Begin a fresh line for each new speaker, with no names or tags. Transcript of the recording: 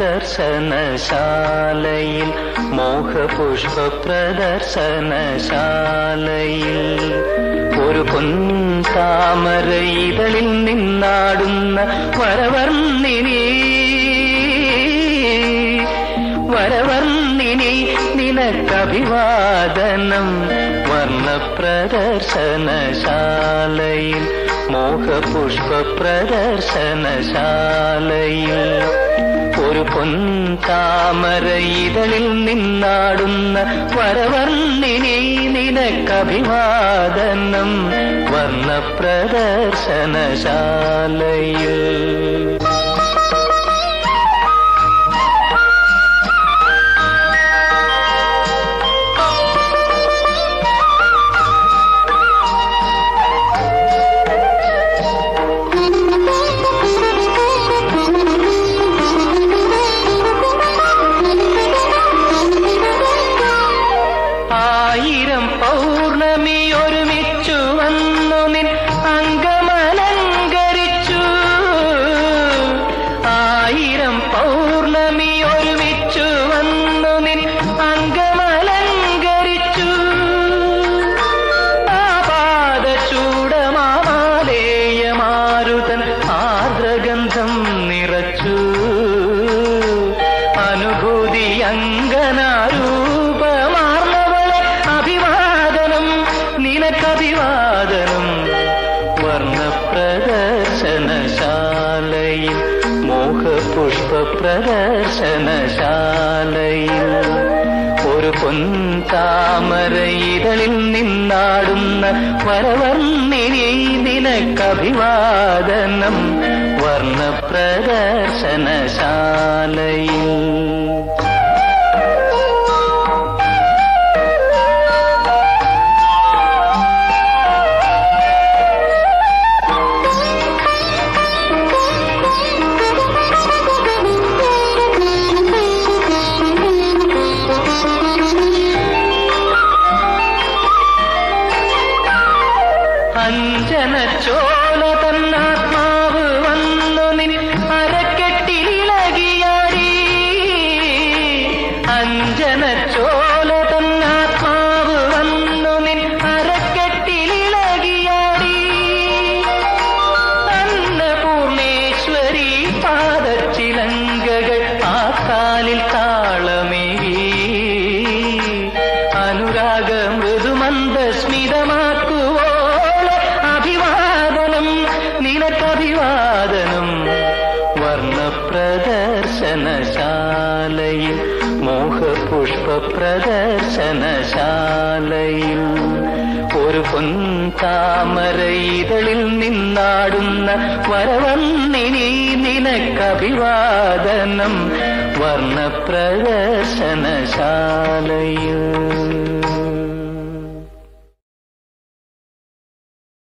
പ്രദർശനശാലയിൽ മോഹപുഷ്പ പ്രദർശനശാലയിൽ ഒരു പൊൻതാമര ഇതളിൽ നിന്നാടുന്ന വരവർണിനി വരവർണിനി നിനക്കഭിവാദനം. വർണ പ്രദർശനശാലയിൽ മോഹപുഷ്പ പ്രദർശനശാലയിൽ ഒരു പൊൻതാമര ഇതളിൽ നിന്നാടുന്ന വരവർണിനി നിനക്കഭിവാദനം വർണ പ്രദർശനശാലയിൽ പൗർണമി ഒരുമിച്ചു വന്നു നിൻ അംഗമലങ്കരിച്ചു. ആയിരം പൗർണമി ഒരുമിച്ചു വന്നു നിൻ അംഗമലങ്കരിച്ചു. ആപാദചൂടമാലേയമാരുതൻ ആർദ്രഗന്ധം നിറച്ചു. അനുഭൂതി അങ്കനാരൂപമാർന്നവളെ മോഹപുഷ്പ പ്രദർശനശാലയിൽ ഒരു പൊൻതാമര ഇതളിൽ നിന്നാടുന്ന വരവർണിനി നിനക്കഭിവാദനം വർണ പ്രദർശനശാലയിൽ ಚೋ മോഹപുഷ്പ പ്രദർശനശാലയിൽ ഒരു പൊൻതാമര ഇതളിൽ നിന്നാടുന്ന വരവന്നിനി നിനക്കഭിവാദനം വർണ പ്രദർശനശാലയിൽ